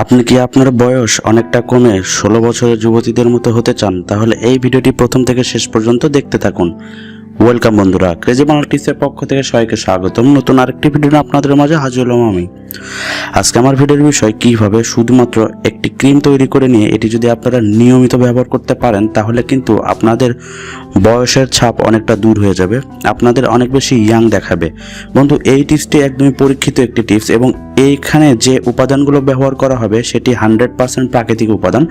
আপনি কি আপনার বয়স অনেকটা কমে ষোলো বছরের যুবতীদের মতো হতে চান? তাহলে এই ভিডিওটি প্রথম থেকে শেষ পর্যন্ত দেখতে থাকুন। ওয়েলকাম বন্ধুরা, ক্রেজি বাংলা টিপসের পক্ষ থেকে সবাইকে স্বাগতম। নতুন আরেকটি ভিডিও আপনাদের মাঝে হাজির হলাম আমি। আজকে আমার ভিডিওর বিষয় কীভাবে শুধুমাত্র একটি ক্রিম তৈরি করে নিয়ে এটি যদি আপনারা নিয়মিত ব্যবহার করতে পারেন, তাহলে কিন্তু আপনাদের বয়সের ছাপ অনেকটা দূর হয়ে যাবে, আপনাদের অনেক বেশি ইয়াং দেখাবে। বন্ধু, এই টিপসটি একদমই পরীক্ষিত একটি টিপস এবং এইখানে যে উপাদানগুলো ব্যবহার করা হবে, সেটি হান্ড্রেড পার্সেন্ট প্রাকৃতিক উপাদান,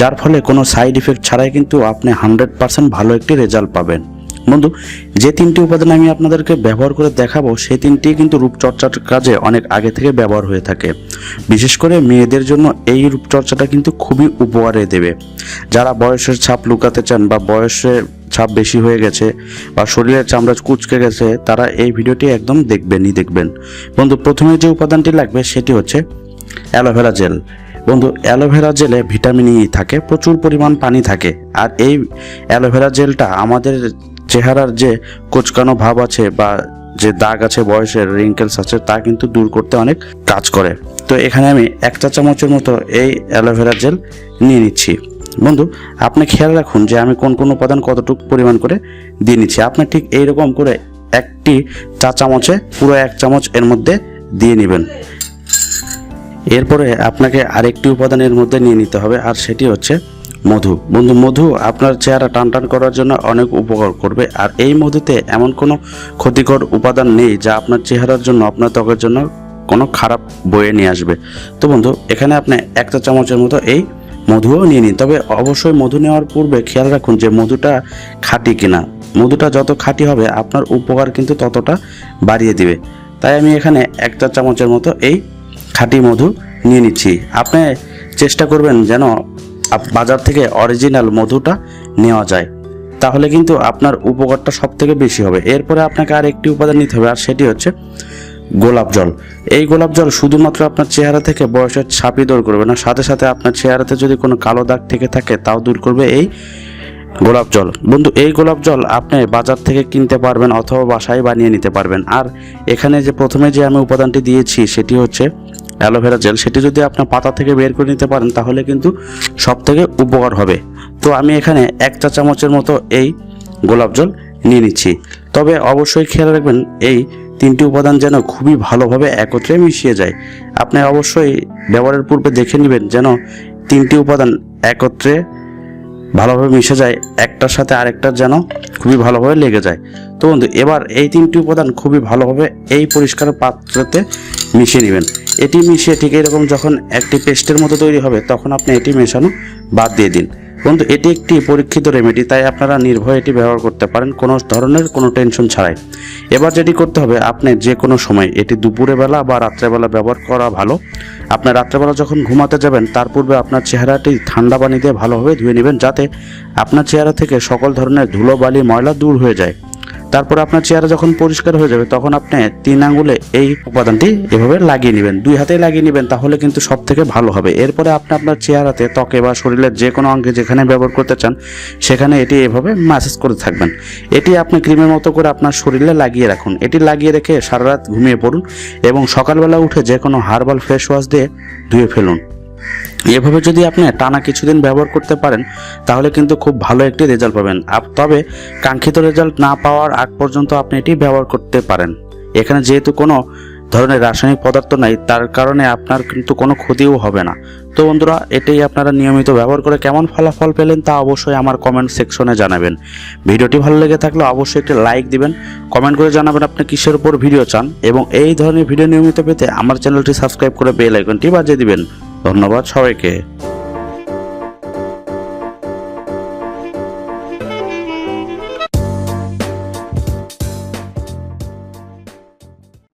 যার ফলে কোনো সাইড ইফেক্ট ছাড়াই কিন্তু আপনি হান্ড্রেড পার্সেন্ট ভালো একটি রেজাল্ট পাবেন। বন্ধু, যে তিনটি উপাদান আমি আপনাদেরকে ব্যবহার করে দেখাবো, সেই তিনটি কিন্তু রূপচর্চার কাজে অনেক আগে থেকে ব্যবহার হয়ে থাকে। বিশেষ করে মেয়েদের জন্য এই রূপচর্চাটা কিন্তু খুবই উপকারে দেবে। যারা বয়সের ছাপ লুকাতে চান বা বয়সের ছাপ বেশি হয়ে গেছে বা শরীরের চামড়া কুচকে গেছে, তারা এই ভিডিওটি একদম দেখবেনই দেখবেন। বন্ধু, প্রথমে যে উপাদানটি লাগবে সেটি হচ্ছে অ্যালোভেরা জেল। বন্ধু, অ্যালোভেরা জেলে ভিটামিন ই থাকে, প্রচুর পরিমাণ পানি থাকে। আর এই অ্যালোভেরা জেলটা আমাদের চেহারার যে কোচকানো ভাব আছে বা যে দাগ আছে, বয়সের রিঙ্কেলস আছে, তা কিন্তু দূর করতে অনেক কাজ করে। তো এখানে আমি এক চা চামচের মতো এই অ্যালোভেরা জেল নিয়ে নিচ্ছি। বন্ধু, আপনি খেয়াল রাখুন যে আমি কোন কোন উপাদান কতটুকু পরিমাণ করে দিয়ে নিচ্ছি। আপনি ঠিক এইরকম করে একটি চা চামচে, পুরো এক চামচ এর মধ্যে দিয়ে নেবেন। এরপরে আপনাকে আরেকটি উপাদানের মধ্যে নিয়ে নিতে হবে, আর সেটি হচ্ছে মধু। বন্ধু, মধু আপনার চেহারা টান টান করার জন্য অনেক উপকার করবে। আর এই মধুতে এমন কোনো ক্ষতিকর উপাদান নেই যা আপনার চেহারার জন্য, আপনার ত্বকের জন্য কোনো খারাপ বয়ে নিয়ে আসবে। তো বন্ধু, এখানে আপনি একটা চামচের মতো এই মধুও নিয়ে নিন। তবে অবশ্যই মধু নেওয়ার পূর্বে খেয়াল রাখুন যে মধুটা খাঁটি কিনা। মধুটা যত খাঁটি হবে, আপনার উপকার কিন্তু ততটা বাড়িয়ে দিবে। তাই আমি এখানে একটা চামচের মতো এই খাঁটি মধু নিয়ে নিচ্ছি। আপনি চেষ্টা করবেন যেন বাজার থেকে অরিজিনাল মধুটা নেওয়া যায়। তাহলে কিন্তু আপনার উপকারটা সব থেকে বেশি হবে। এরপরে আপনাকে আর একটি উপাদান নিতে হবে, আর সেটি হচ্ছে গোলাপ জল। এই গোলাপ জল শুধুমাত্র আপনার চেহারা থেকে বয়সের ছাপই দূর করবে না, সাথে সাথে আপনার চেহারাতে যদি কোনো কালো দাগ থেকে থাকে, তাও দূর করবে এই গোলাপ জল। বন্ধু, এই গোলাপ জল আপনি বাজার থেকে কিনতে পারবেন অথবা বাসায় বানিয়ে নিতে পারবেন। আর এখানে যে প্রথমে যে আমি উপাদানটি দিয়েছি, সেটি হচ্ছে অ্যালোভেরা জেল, সেটি যদি আপনার পাতা থেকে বের করে নিতে পারেন, তাহলে কিন্তু সব থেকে উপকার হবে। তো আমি এখানে এক চা চামচের মতো এই গোলাপ জল নিয়ে নিচ্ছি। তবে অবশ্যই খেয়াল রাখবেন, এই তিনটি উপাদান যেন খুবই ভালোভাবে একত্রে মিশিয়ে যায়। আপনি অবশ্যই ব্যবহারের পূর্বে দেখে নেবেন যেন তিনটি উপাদান একত্রে ভালোভাবে মিশে যায়, একটার সাথে আরেকটার যেন খুবই ভালোভাবে লেগে যায়। তো বন্ধু, এবার এই তিনটি উপাদান খুবই ভালোভাবে এই পরিষ্কার পাত্রতে মিশিয়ে নেবেন। এটি মিশিয়ে ঠিক এরকম যখন একটি পেস্টের মতো তৈরি হবে, তখন আপনি এটি মেশানো বাদ দিয়ে দিন। বন্ধু, এটি একটি পরীক্ষিত রেমেডি তাই আপনারা নির্ভয়ে এটি ব্যবহার করতে পারেন। কোনো ধরনের কোনো টেনশন ছাড়াই। এবার যেটি করতে হবে, আপনি যে কোনো সময়, এটি দুপুরে বেলা বা রাত্রেবেলা ব্যবহার করা ভালো। আপনার রাত্রেবেলা যখন ঘুমাতে যাবেন, তার পূর্বে আপনার চেহারাটি ঠান্ডা পানি দিয়ে ভালোভাবে ধুয়ে নেবেন, যাতে আপনার চেহারা থেকে সকল ধরনের ধুলো, বালি, ময়লা দূর হয়ে যায়। তারপর আপনার চেহারা যখন পরিষ্কার হয়ে যাবে, তখন আপনি তিন আঙ্গুলে এই উপাদানটি এভাবে লাগিয়ে নেবেন। দুই হাতে লাগিয়ে নেবেন, তাহলে কিন্তু সব থেকে ভালো হবে। এরপরে আপনি আপনার চেহারাতে ত্বকে বা শরীরের যে কোনো অঙ্গে যেখানে ব্যবহার করতে চান, সেখানে এটি এভাবে ম্যাসেজ করে থাকবেন। এটি আপনি ক্রিমের মতো করে আপনার শরীরে লাগিয়ে রাখুন। এটি লাগিয়ে রেখে সারা রাত ঘুমিয়ে পড়ুন এবং সকালবেলা উঠে যে কোনো হার্বাল ফেস ওয়াশ দিয়ে ধুয়ে ফেলুন। এভাবে যদি আপনি টানা কিছুদিন ব্যবহার করতে পারেন, তাহলে কিন্তু খুব ভালো একটি রেজাল্ট পাবেন। তবে কাঙ্ক্ষিত রেজাল্ট না পাওয়ার আগ পর্যন্ত আপনি এটি ব্যবহার করতে পারেন। এখানে যেহেতু কোনো ধরনের রাসায়নিক পদার্থ নাই, তার কারণে আপনার কিন্তু কোনো ক্ষতিও হবে না। তো বন্ধুরা, এটাই আপনারা নিয়মিত ব্যবহার করে কেমন ফলাফল পেলেন তা অবশ্যই আমার কমেন্ট সেকশনে জানাবেন। ভিডিওটি ভালো লেগে থাকলে অবশ্যই একটি লাইক দিবেন। কমেন্ট করে জানাবেন আপনি কিসের উপর ভিডিও চান এবং এই ধরনের ভিডিও নিয়মিত পেতে আমার চ্যানেলটি সাবস্ক্রাইব করে বেল আইকনটি বাজিয়ে দিবেন। ধন্যবাদ সবাইকে।